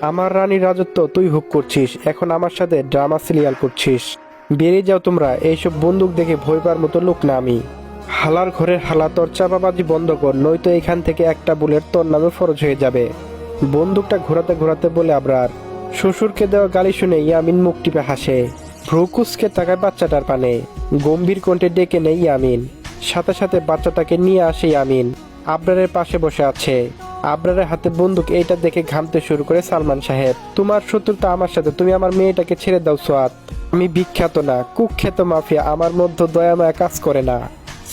আমার রানীর রাজত্ব তুই হুক করছিস, এখন আমার সাথে ড্রামা সিরিয়াল করছিস। বেরিয়ে যাও তোমরা, এইসব বন্দুক দেখে ভয় পাওয়ার মতো লোক না আমি। হালার ঘরের হালা তোর চাপাবাজি বন্ধ কর, নয়তো এখান থেকে একটা বুলেট তোর নামে ফরজ হয়ে যাবে। বন্দুকটা ঘোরাতে ঘোরাতে বলে আবরার, শ্বশুরকে দেওয়া গালি শুনে ইয়ামিন মুখ টিপে হাসে। ভ্রুকুসকে তাকায় বাচ্চাটার পানে, গম্ভীর কণ্ঠে ডেকে নেই ইয়ামিন। সাথে সাথে বাচ্চাটাকে নিয়ে আসে ইয়ামিন। আবরারের পাশে বসে আছে। আবরারের হাতে বন্দুক এইটা দেখে ঘামতে শুরু করে সালমান সাহেব। তোমার শত্রুতা আমার সাথে, তুমি আমার মেয়েটাকে ছেড়ে দাও সোয়াত আমি বিখ্যাত না, কুখ্যাত মাফিয়া, আমার মধ্যে দয়ামায়া কাজ করে না।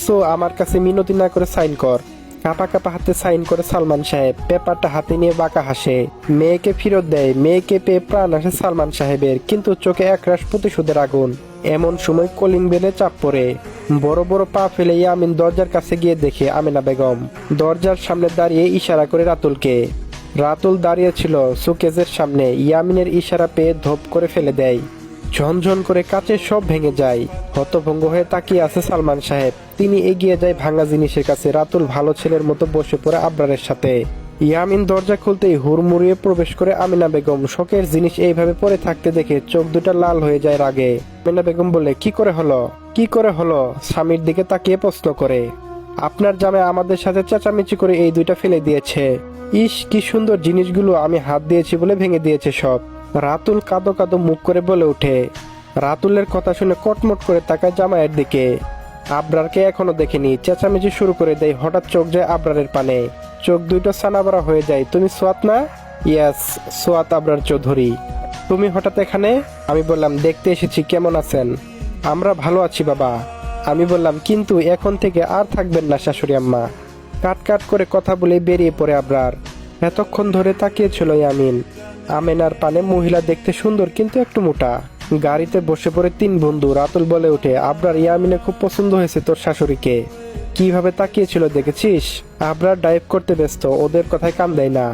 সো, আমার কাছে মিনতি না করে সাইন কর। কাপা কাপা হাতে সাইন করে সালমান সাহেব। পেপারটা হাতে নিয়ে বাঁকা হাসে। মেয়েকে ফেরত দেয়, মেয়েকে পেয়ে প্রাণ আসে সালমান সাহেবের, কিন্তু চোখে একরাশ প্রতিশোধের আগুন। এমন সময় কলিং বেলে চাপ পড়ে। বড় বড় পা ফেলে ইয়ামিন দরজার কাছে গিয়ে দেখে আমিনা বেগম। দরজার সামনে দাঁড়িয়ে ইশারা করে রাতুলকে। রাতুল দাঁড়িয়ে ছিল সুকেজের সামনে। ইয়ামিনের ইশারা পেয়ে ধপ করে ফেলে দেয়। ঝনঝন করে কাচের সব ভেঙে যায়। হতভঙ্গ হয়ে তাকিয়ে আছে সালমান সাহেব। তিনি এগিয়ে যায় ভাঙা জিনিসের কাছে। রাতুল ভালো ছেলের মতো বসে পড়ে আবরারের সাথে। ইয়ামিন দরজা খুলতেই হুড়মুড়িয়ে প্রবেশ করে আমিনা বেগম। শখের জিনিস এইভাবে পড়ে থাকতে দেখে চোখ দুটা লাল হয়ে যায় রাগে। আমিনা বেগম বলে কি করে হলো? কি করে হলো? স্বামীর দিকে তাকিয়ে প্রশ্ন করে। আপনার জামে আমাদের সাথে চেঁচামেচি করে এই দুইটা ফেলে দিয়েছে। ইস, কি সুন্দর জিনিসগুলো আমি হাত দিয়েছি বলে ভেঙে দিয়েছে সব। রাতুল কাদো কাদো মুখ করে বলে ওঠে। রাতুলের কথা শুনে কটমট করে তাকায় জামাইয়ের দিকে। আবরারকে এখনও দেখেনি। চেঁচামেচি শুরু করে দেয়। হঠাৎ চোখ যায় আবরারের পানে। চোখ দুইটা সানাবরা হয়ে যায়। তুমি সোয়াত না? ইয়াস, সোয়াত আবরার চৌধুরী। তুমি হঠাৎ এখানে? আমি বললাম, দেখতে এসেছি। কেমন আছেন? আমরা ভালো আছি, বাবা। আমি বললাম, কিন্তু এখন থেকে আর থাকবেন না শাশুড়ি আম্মা। কাট কাট করে কথা বলে বেরিয়ে পড়ে আবরার। এতক্ষণ ধরে তাকিয়েছিল ইয়ামিন। আমেনার পানে মহিলা দেখতে সুন্দর কিন্তু একটু মোটা। গাড়িতে বসে পড়ে তিন বন্ধু রাতুল বলে ওঠে, আবরার ইয়ামিনে খুব পছন্দ হয়েছে তোর শাশুড়িকে। কীভাবে তাকিয়েছিল দেখেছিস? আবরার ডাইভ করতে ব্যস্ত, ওদের কথায় কান দেয় না।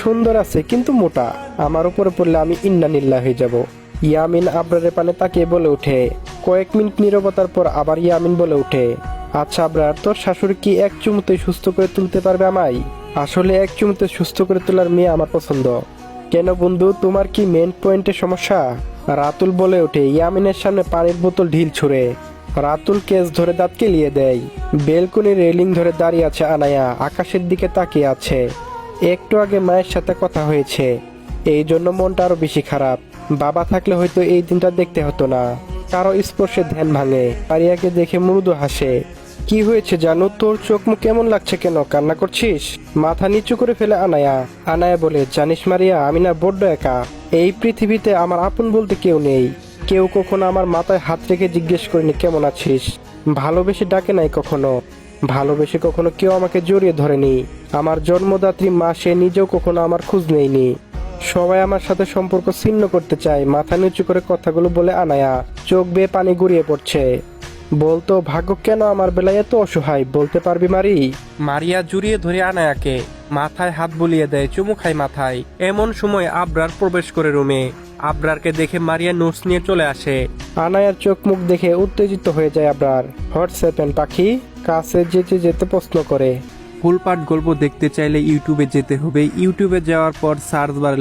সুন্দর আছে কিন্তু মোটা, আমার উপরে পড়লে আমি ইন্না নিল্লা হয়ে যাব। ইয়ামিন আবরারের পানে তাকিয়ে বলে ওঠে, কয়েক মিনিট নীরবতার পর আবার ইয়ামিন বলে ওঠে আচ্ছা আবরার, তোর শাশুড়ি কি এক চুমুতে সুস্থ করে তুলতে পারবে আমায়? আসলে এক চুমুতে সুস্থ করে তোলার মেয়ে আমার পছন্দ। কেন বন্ধু, তোমার কি মেন পয়েন্টে সমস্যা? রাতুল বলে ওঠে, ইয়ামিনের সামনে পানির বোতল ঢিল ছুঁড়ে। রাতুল কেস ধরে দাঁত কেলিয়ে দেয়। বেলকুনি রেলিং ধরে দাঁড়িয়ে আছে আনায়া, আকাশের দিকে তাকিয়ে আছে। একটু আগে মায়ের সাথে কথা হয়েছে। এই জন্য মনটা আরও বেশি খারাপ। বাবা থাকলে হয়তো এই দিনটা দেখতে হতো না। কারও স্পর্শে ধ্যান ভাঙে। আরিয়াকে দেখে মৃদু হাসে। কি হয়েছে জানো? তোর চোখ মুখ কেমন লাগছে কেন? কান্না করছিস? মাথা নিচু করে ফেলে আনায়া। আনায়া বলে, জানিস মারিয়া, আমি না বড্ড একা। এই পৃথিবীতে আমার আপন বলতে কেউ নেই। কেউ কখনো আমার মাথায় হাত রেখে জিজ্ঞেস করেনি, কেমন আছিস? ভালোবেসে ডাকে নাই কখনো। ভালোবেসে কখনো কেউ আমাকে জড়িয়ে ধরেনি। আমার জন্মদাত্রী মা, সে নিজেও কখনো আমার খোঁজ নেয়নি। সবাই আমার সাথে সম্পর্ক ছিন্ন করতে চায়। মাথা নিচু করে কথাগুলো বলে আনায়া। চোখ বেয়ে পানি গড়িয়ে পড়ছে। বলতো ভাগ্য কেন আমার বেলায় এত অসহায়? বলতে পারবি মারি? মারিয়া জুড়িয়ে ধরে আনায়াকে মাথায় হাত বুলিয়ে দেয় চুমু খায় মাথায়। এমন সময় আবরার প্রবেশ করে রুমে। আবরারকে দেখে মারিয়া নোটস নিয়ে চলে আসে। আনায়ার চোখ মুখ দেখে উত্তেজিত হয়ে যায় আবরার। হোয়াটসঅ্যাপ পাখি কাছে যেতে যেতে প্রশ্ন করে। ফুলপাট গল্প দেখতে চাইলে ইউটিউবে যেতে হবে। ইউটিউবে যাওয়ার পর সার্চ বারে